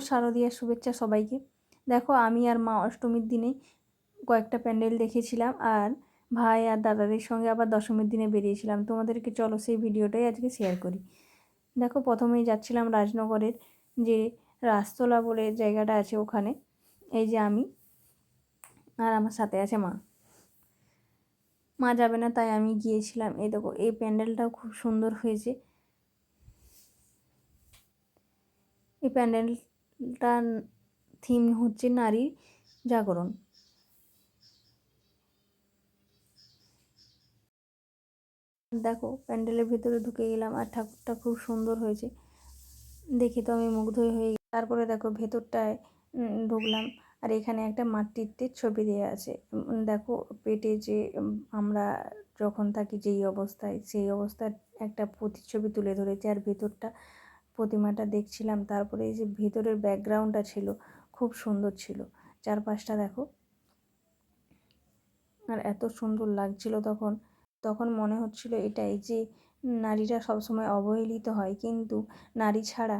শারদীয়ার শুভেচ্ছা সবাইকে। দেখো, আমি আর মা অষ্টমীর দিনে কয়েকটা প্যান্ডেল দেখেছিলাম আর ভাই আর দাদাদের সঙ্গে আবার দশমীর দিনে বেরিয়েছিলাম। তোমাদেরকে চলো সেই ভিডিওটাই আজকে শেয়ার করি। দেখো, প্রথমেই যাচ্ছিলাম রাজনগরের যে রাস্তলা বলে জায়গাটা আছে ওখানে। এই যে আমি আর আমার সাথে আছে মা। মা যাবে না, তাই আমি গিয়েছিলাম। এই দেখো, এই প্যান্ডেলটাও খুব সুন্দর হয়েছে। এই প্যান্ডেলটার থিম হচ্ছে নারী জাগরণ। দেখো, প্যান্ডেলের ভেতরে ঢুকে গেলাম আর ঠাকুরটা খুব সুন্দর হয়েছে। দেখে তো আমি মুগ্ধই হয়ে তারপরে দেখো, ভেতরটায় ঢুকলাম আর এখানে একটা মাতৃত্বের ছবি দেওয়া আছে। দেখো, পেটে যে আমরা যখন থাকি যেই অবস্থায়, সেই অবস্থার একটা প্রতিচ্ছবি তুলে ধরেছে আর ভেতরটা প্রতিমাটা দেখছিলাম, তারপরে এই যে ভেতরের ব্যাকগ্রাউন্ডটা ছিল, খুব সুন্দর ছিল। চারপাশটা দেখো। আর এত সুন্দর লাগছিল তখন। তখন মনে হচ্ছিল এটাই যে নারীরা সবসময় অবহেলিত হয়, কিন্তু নারী ছাড়া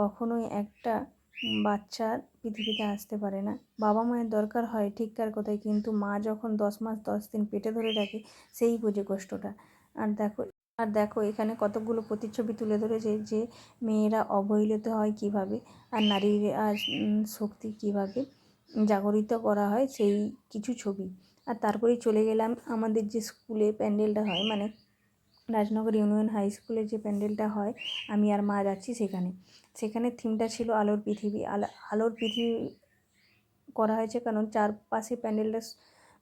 কখনোই একটা বাচ্চা পৃথিবীতে আসতে পারে না। বাবা মায়ের দরকার হয় ঠিকঠাক কথাই, কিন্তু মা যখন দশ মাস, দশ দিন পেটে ধরে রাখে, সেই বোঝে কষ্টটা। আর দেখো আর দেখো, এখানে কতগুলো প্রতিচ্ছবি তুলে ধরেছে যে মেয়েরা অবহেলিত হয় কীভাবে আর নারীর আর শক্তি কীভাবে জাগরিত করা হয় সেই কিছু ছবি। আর তারপরেই চলে গেলাম আমাদের যে স্কুলে প্যান্ডেলটা হয় মানে রাজনগর ইউনিয়ন হাই স্কুলে যে প্যান্ডেলটা হয়, আমি আর মা যাচ্ছি সেখানে। সেখানে থিমটা ছিল আলোর পৃথিবী। আলো, আলোর পৃথিবী করা হয়েছে কারণ চারপাশে প্যান্ডেলটা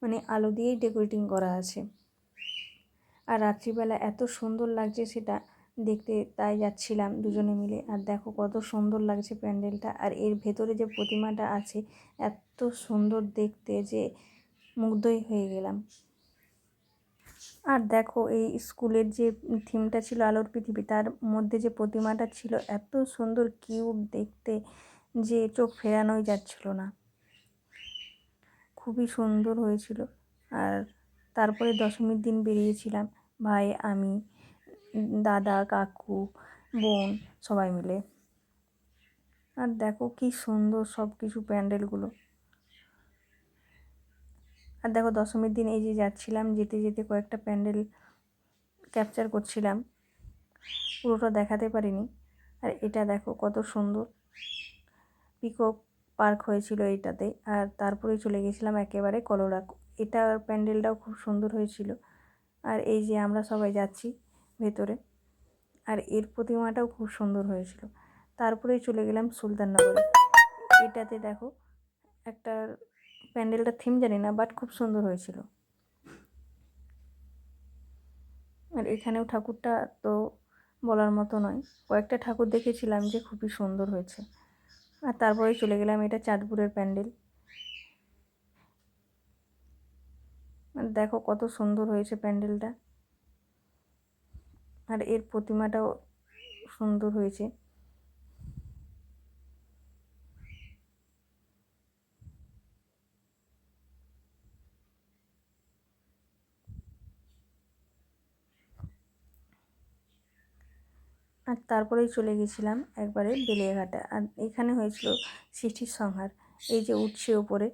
মানে আলো দিয়েই ডেকোরেটিং করা আছে। আর রাত্রিবেলা এত সুন্দর লাগছে সেটা দেখতে তাই যাচ্ছিলাম দুজনে মিলে। আর দেখো কত সুন্দর লাগছে প্যান্ডেলটা। আর এর ভেতরে যে প্রতিমাটা আছে, এত সুন্দর দেখতে যে মুগ্ধই হয়ে গেলাম। আর দেখো এই স্কুলের যে থিমটা ছিল আলোর পৃথিবী, তার মধ্যে যে প্রতিমাটা ছিল, এত সুন্দর কিউট দেখতে যে চোখ ফেরানোই যাচ্ছিল না। খুবই সুন্দর হয়েছিল। আর তারপরে দশমীর দিন বেরিয়েছিলাম। ভাই, আমি, দাদা, কাকু, বোন সবাই মিলে। আর দেখো কি সুন্দর সব কিছু প্যান্ডেলগুলো। আর দেখো দশমীর দিন এই যে যাচ্ছিলাম, যেতে যেতে কয়েকটা প্যান্ডেল ক্যাপচার করছিলাম। পুরোটা দেখাতে পারিনি। আর এটা দেখো কত সুন্দর। পিকক পার্ক হয়েছিল এইটাতে। আর তারপরে চলে গেছিলাম একেবারে কলোরা। এটার প্যান্ডেলটাও খুব সুন্দর হয়েছিল। আর এই যে আমরা সবাই যাচ্ছি ভেতরে। আর এর প্রতিমাটাও খুব সুন্দর হয়েছিল। তারপরেই চলে গেলাম সুলতাননগরে। এটাতে দেখো, একটা প্যান্ডেলটা থিম জানি না বাট খুব সুন্দর হয়েছিল। আর এখানেও ঠাকুরটা তো বলার মতো নয়। কয়েকটা ঠাকুর দেখেছিলাম যে খুবই সুন্দর হয়েছে। আর তারপরে চলে গেলাম এটা চাঁদপুরের প্যান্ডেল। দেখো কত সুন্দর হয়েছে প্যান্ডেলটা। আর এর প্রতিমাটাও সুন্দর হয়েছে। আর তারপরেই চলে গেছিলাম একবারে বেলিয়াঘাটা। আর এখানে হয়েছিল সৃষ্টির সংহার, এই যে উঠছে ওপরে।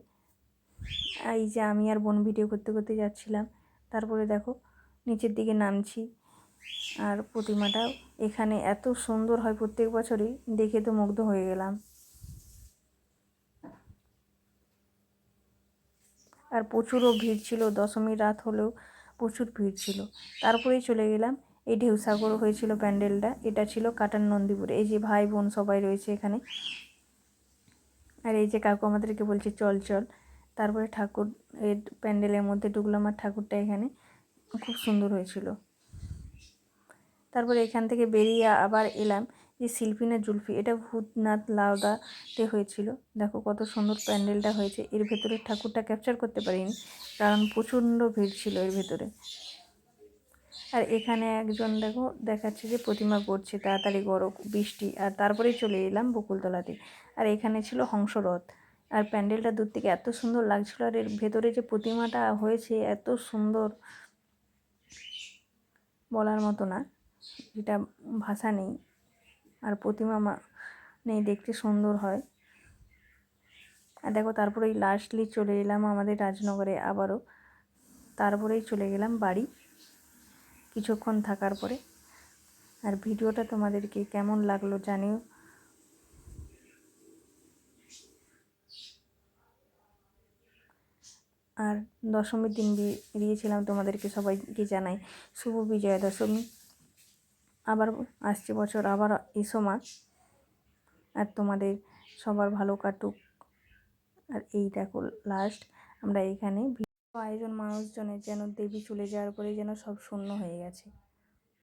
এই যে আমি আর বোন ভিডিও করতে করতে যাচ্ছিলাম, তারপরে দেখো নিচের দিকে নামছি। আর প্রতিমাটাও এখানে এত সুন্দর হয় প্রত্যেক বছরই, দেখে তো মুগ্ধ হয়ে গেলাম। আর প্রচুরও ভিড় ছিল, দশমীর রাত হলেও প্রচুর ভিড় ছিল। তারপরেই চলে গেলাম এই ঢেউসাগর হয়েছিল প্যান্ডেলটা, এটা ছিল কাটান নন্দীপুরে এই যে ভাই বোন সবাই রয়েছে এখানে। আর এই যে কাকু আমাদেরকে বলছে, চল চল। তারপরে ঠাকুর, এর প্যান্ডেলের মধ্যে ঢুকলাম আর ঠাকুরটা এখানে। খুব সুন্দর হয়েছিল। তারপরে এখান থেকে বেরিয়ে আবার এলাম যে শিল্পী না জুলফি, এটা ভূতনাথ লাউদাতে হয়েছিল। দেখো কত সুন্দর প্যান্ডেলটা হয়েছে। এর ভেতরে ঠাকুরটা ক্যাপচার করতে পারিনি, কারণ প্রচণ্ড ভিড় ছিল এর ভেতরে। আর এখানে একজন দেখো দেখাচ্ছে যে প্রতিমা করছে, তাড়াতাড়ি গরম বৃষ্টি। আর তারপরেই চলে এলাম বকুলতলাতে। আর এখানে ছিল হংসরথ। আর প্যান্ডেলটা দূর থেকে এত সুন্দর লাগছিল আর এর ভেতরে যে প্রতিমাটা হয়েছে এত সুন্দর বলার মতো না, যেটা ভাষা নেই। আর প্রতিমা নেই, দেখতে সুন্দর হয়। আর দেখো তারপরেই লাস্টলি চলে এলাম আমাদের রাজনগরে আবারও। তারপরেই চলে গেলাম বাড়ি। কিছুক্ষণ থাকার পরে। আর ভিডিওটা তোমাদেরকে কেমন লাগল জানিও। আর দশমীর দিন বেরিয়েছিলাম তোমাদেরকে সবাইকে জানাই শুভ বিজয়া দশমী। আবার আসছে বছর আবার এসো মা। আর তোমাদের সবার ভালো কাটুক। আর এই দেখো লাস্ট আমরা এখানে আয়োজন মানুষজনের যেন দেবী চলে যাওয়ার পরে যেন সব শূন্য হয়ে গেছে।